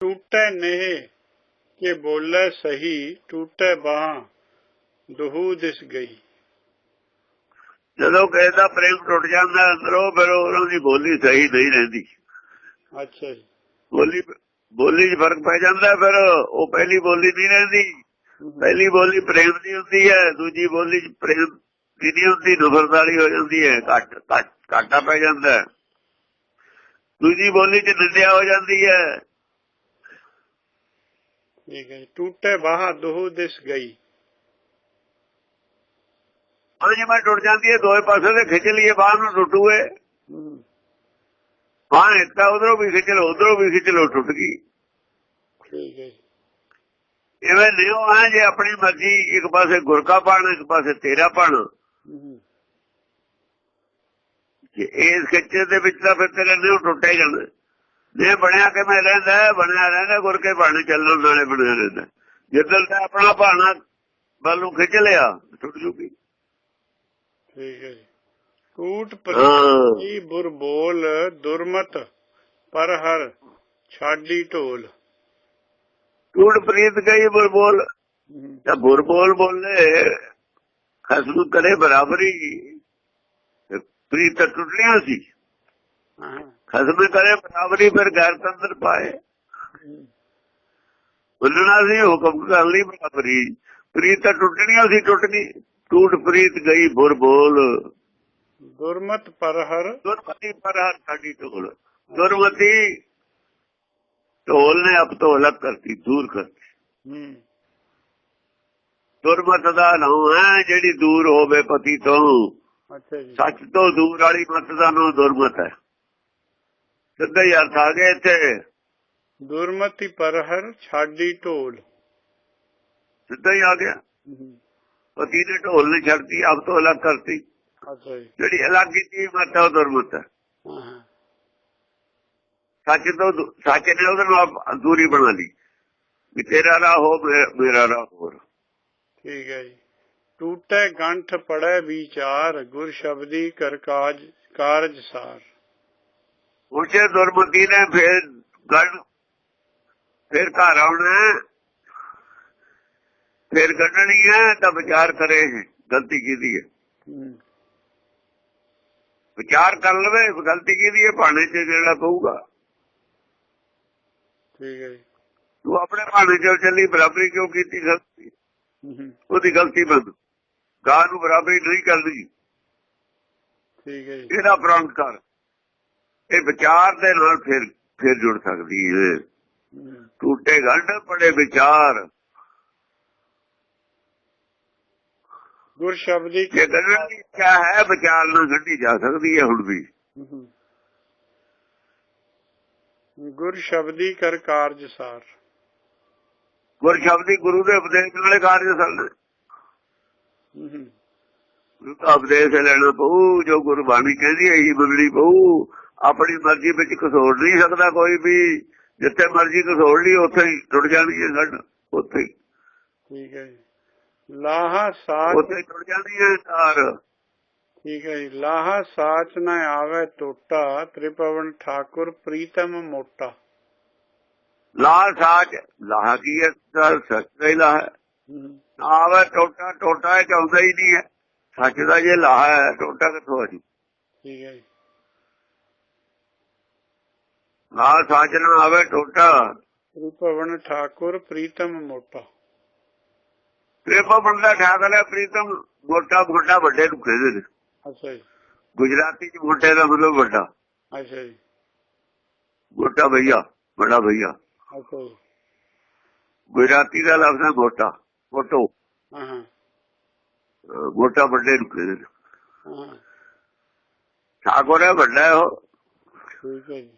ਟੂਟੈ ਨੇਹ ਕਿ ਬੋਲੇ ਸਹੀ ਟੂਟੈ ਬਾਹ ਦੁਹੂ ਦਿਸ ਗਈ ਜਦੋਂ ਕਿਸੇ ਦਾ ਪ੍ਰੇਮ ਟੁੱਟ ਜਾਂਦਾ ਅੰਦਰੋਂ ਫਿਰ ਉਹਨਾਂ ਦੀ ਬੋਲੀ ਸਹੀ ਨਹੀਂ ਰਹਿੰਦੀ। ਅੱਛਾ ਜੀ। ਬੋਲੀ ਬੋਲੀ 'ਚ ਫ਼ਰਕ ਪੈ ਜਾਂਦਾ ਫਿਰ ਉਹ ਪਹਿਲੀ ਬੋਲੀ ਨਹੀਂ ਰਹਿੰਦੀ। ਪਹਿਲੀ ਬੋਲੀ ਪ੍ਰੇਮ ਦੀ ਹੁੰਦੀ ਹੈ ਦੂਜੀ ਬੋਲੀ 'ਚ ਪ੍ਰੇਮ ਦੀ ਨਹੀਂ ਹੁੰਦੀ ਨਫ਼ਰਤ ਵਾਲੀ ਹੋ ਜਾਂਦੀ ਹੈ ਘੱਟ ਘੱਟ ਘਾਟਾ ਪੈ ਜਾਂਦਾ। ਦੂਜੀ ਬੋਲੀ 'ਚ ਨਿੰਦਿਆ ਹੋ ਜਾਂਦੀ ਹੈ। ਠੀਕ ਹੈ ਟੂਟੈ ਬਾਹ ਦੁਹੂ ਦਿਸ ਗਈ। ਉਹ ਜਿਵੇਂ ਟੁੱਟ ਜਾਂਦੀ ਹੈ ਦੋਏ ਪਾਸੇ ਤੇ ਖਿੱਚ ਲਈਏ ਬਾਹਰ ਨੂੰ ਟੁੱਟੂਏ ਬਾਹ ਇੱਕ ਉਧਰੋਂ ਵੀ ਖਿੱਚ ਲਓ ਉਧਰੋਂ ਵੀ ਖਿੱਚ ਲਓ ਟੁੱਟ ਗਈ। ਠੀਕ ਹੈ ਇਵੇਂ ਨਹੀਂ ਆ ਜੇ ਆਪਣੀ ਮਰਜ਼ੀ ਇੱਕ ਪਾਸੇ ਗੁਰਕਾ ਪਾਣ ਇੱਕ ਪਾਸੇ ਤੇਰਾ ਪਾਣ। ਜੇ ਇਸ ਖਿੱਚੇ ਦੇ ਵਿੱਚ ਤਾਂ ਫਿਰ ਤੇਰਾ ਨਹੀਂ ਟੁੱਟੇ ਜਾਂਦਾ ਜੇ ਬਣਿਆ ਕਿਵੇਂ ਰਹਿੰਦਾ ਬਣਿਆ ਰਹਿੰਦਾ ਗੁਰ ਕੇ ਬਾਣੇ ਚੱਲਣ ਨਾਲੇ ਬਣਿਆ ਰਹਿੰਦਾ ਜਿੱਦਲ ਤੇ ਆਪਣਾ ਬਾਣਾ ਵੱਲ ਖਿੱਚ ਲਿਆ ਟੁੱਟ ਜੂਗੀ। ਠੀਕ ਹੈ ਜੀ। ਟੂਟ ਹਾਂ। ਪਰੀ ਬੁਰ ਬੋਲ ਦੁਰਮਤ ਪਰ ਹਰ ਛਾਡੀ ਢੋਲ। ਟੂਟ ਪ੍ਰੀਤ ਗਈ ਬੁਰ ਬੋਲ। ਹਮ, ਤਾਂ ਬੁਰ ਬੋਲ ਬੋਲੇ ਖਸਮ ਕਰੇ ਬਰਾਬਰੀ। ਪ੍ਰੀਤ ਟੁੱਟੀਆਂ ਸੀ। ਹਾਂ। ਖਸਮ ਕਰੇ ਬਰਾਬਰੀ ਫਿਰ ਗੈਰ ਤੰਦਰ ਪਾਏ। ਬੋਲਣਾ ਸੀ ਹੁਕਮ ਕਰ ਲਈ ਬਰਾਬਰੀ। ਪ੍ਰੀਤ ਤਾਂ ਟੁੱਟਣੀਆਂ ਸੀ ਟੁੱਟ ਗਈ ਟੂਟ ਪ੍ਰੀਤ ਗਈ ਬੁਰ ਬੋਲ। ਦੁਰਮਤ ਪਰ ਹਰ ਦੁਰਮਤੀ ਪਰ ਹਰ ਸਾਡੀ ਢੋਲ। ਦੁਰਮਤੀ ਢੋਲ ਨੇ ਅਬ ਤੋਂ ਅਲੱਗ ਕਰਤੀ ਦੂਰ ਕਰਤੀ। ਦੁਰਮਤ ਦਾ ਨਾਮ ਹੈ ਜਿਹੜੀ ਦੂਰ ਹੋਵੇ ਪਤੀ ਤੋਂ। ਅੱਛਾ ਜੀ। ਸੱਚ ਤੋਂ ਦੂਰ ਵਾਲੀ ਮਤ ਦਾ ਨਾਮ ਦੁਰਮਤ ਹੈ। ਸਿੱਧਾ ਹੀ ਅਰਥ ਆ ਗਿਆ ਇੱਥੇ। ਦੁਰਮਤੀ ਪਰ ਹਰ ਛਾਡੀ ਢੋਲ। ਸਿੱਧਾ ਹੀ ਆ ਗਿਆ। ਪਤੀ ਨੇ ਢੋਲ ਨੇ ਛੱਡਤੀ ਅਬ ਤੋਂ ਅਲੱਗ ਕਰਤੀ। ਜਿਹੜੀ ਅਲੱਗ ਕੀਤੀ ਮਤ ਦੁਰਮਤ ਸੱਚ ਤੋਂ ਦੂ- ਸੱਚ ਨੇ ਉਹਦੇ ਨਾਲ ਦੂਰੀ ਬਣਾ ਲਈ। ਵੀ ਤੇਰਾ ਰਾਹ ਹੋ ਮੇਰਾ ਰਾਹ ਹੋਰ। ਠੀਕ ਹੈ ਜੀ। ਟੂਟੈ ਗੰਠ ਪੜੈ ਵਿਚਾਰ ਗੁਰ ਸ਼ਬਦੀ ਕਰ ਕਾਜ ਕਾਰਜ ਸਾਰ। ਉਸੇ ਦੁਰਮਤੀ ਨੇ ਫੇਰ ਗੜ ਫੇਰ ਘਰ ਆਉਣਾ ਫੇਰ ਕੱਢਣੀ ਹੈ ਤਾਂ ਵਿਚਾਰ ਕਰੇ ਗਲਤੀ ਕੀਤੀ ਹੈ? ਵਿਚਾਰ ਕਰ ਲਵੇ ਗਲਤੀ ਕੀਤੀ ਹੈ? ਭਾਣੇ ਚ ਜਿਹੜਾ ਪਊਗਾ ਠੀਕ ਹੈ ਤੂੰ ਆਪਣੇ ਭਾਣੇ ਚ ਚੱਲੀ ਬਰਾਬਰੀ ਕਿਉਂ ਕੀਤੀ ਗਲਤੀ? ਉਹਦੀ ਗਲਤੀ ਬੰਦ। ਗਾਂ ਨੂੰ ਬਰਾਬਰੀ ਨਹੀਂ ਕਰਦੀ ਠੀਕ ਹੈ ਜੀ। ਇਹਦਾ ਪ੍ਰੰਤ ਕਰ। ਇਹ ਵਿਚਾਰ ਦੇ ਨਾਲ ਫਿਰ ਫਿਰ ਜੁੜ ਸਕਦੀ ਹੈ ਟੂਟੇ ਗੰਢ ਬੜੇ ਵਿਚਾਰ। ਗੁਰ ਸ਼ਬਦੀ ਜੇ ਗੱਲਾਂ ਦੀ ਇੱਛਾ ਹੈ ਵਿਚਾਰ ਨਾਲ ਗੱਡੀ ਜਾ ਸਕਦੀ ਹੈ ਹੁਣ ਵੀ। ਗੁਰ ਸ਼ਬਦੀ ਕਰ ਕਾਰਜ ਸਾਰ। ਗੁਰ ਸ਼ਬਦੀ ਗੁਰੂ ਦੇ ਉਪਦੇਸ਼ ਨਾਲੇ ਕਾਰਜ ਹਮ, ਗੁਰੂ ਦਾ ਉਪਦੇਸ਼ ਲੈਣਾ ਪਊ ਜੋ ਗੁਰਬਾਣੀ ਕਹਿੰਦੀ ਹੈ ਇਹੀ ਮੰਨਣੀ ਪਊ। ਆਪਣੀ ਮਰਜ਼ੀ ਵਿੱਚ ਘਸੋੜ ਨਹੀਂ ਸਕਦਾ ਕੋਈ ਵੀ ਜਿੱਥੇ ਮਰਜ਼ੀ ਘਸੋੜ ਲਈ ਉੱਥੇ ਹੀ ਟੁੱਟ ਹੈ ਗੱਡ ਉੱਥੇ ਹੀ। ਠੀਕ ਹੈ ਜੀ। ਲਾਹਾ ਸਾਚ ਉੱਥੇ ਟੁੱਟ ਜਾਂਦੀ ਹੈ ਤਾਰ। ਠੀਕ ਹੈ ਜੀ। ਲਾਹਾ ਸਾਚ ਨਾ ਆਵੇ ਟੋਟਾ ਤ੍ਰਿਪਵਨ ਠਾਕੁਰ ਪ੍ਰੀਤਮ ਮੋਟਾ। ਲਾਹ ਸਾਚ ਲਾਹ ਕੀ ਹੈ? ਸੱਚ ਦਾ ਲਾਹ ਆਵੇ ਟੋਟਾ ਟੋਟਾ ਇਹ ਚਾਹੁੰਦਾ ਹੀ ਨਹੀਂ ਹੈ। ਸੱਚ ਦਾ ਜੇ ਲਾਹ ਹੈ ਟੋਟਾ ਕਿੱਥੋਂ ਆ ਜੂ? ਠੀਕ ਹੈ ਜੀ। ਸਾਚ ਨਾ ਆਵੇ ਟੋਟਾ। ਤ੍ਰਿਪਵਨ ਠਾਕੁਰ ਪ੍ਰੀਤਮ ਮੋਟਾ। ਕਿਰਪਾ ਬੰਦਾ ਠਾਕ ਲਿਆ ਪ੍ਰੀਤਮ ਮੋਟਾ ਮੋਟਾ ਵੱਡੇ ਨੂੰ ਕਹਿੰਦੇ ਨੇ। ਅੱਛਾ ਜੀ। ਗੁਜਰਾਤੀ ਚ ਮੋਟੇ ਦਾ ਮਤਲਬ ਵੱਡਾ। ਅੱਛਾ ਜੀ। ਮੋਟਾ ਭਈਆ ਬੜਾ ਭਈਆ। ਅੱਛਾ ਜੀ। ਗੁਜਰਾਤੀ ਦਾ ਲਫ਼ਜ਼ ਹੈ ਮੋਟਾ ਮੋਟੋ। ਹਾਂ ਮੋਟਾ ਵੱਡੇ ਨੂੰ ਕਹਿੰਦੇ ਨੇ। ਹਾਂ ਠਾਕੁਰ ਹੈ ਵੱਡਾ ਹੈ ਉਹ। ਠੀਕ ਹੈ ਜੀ।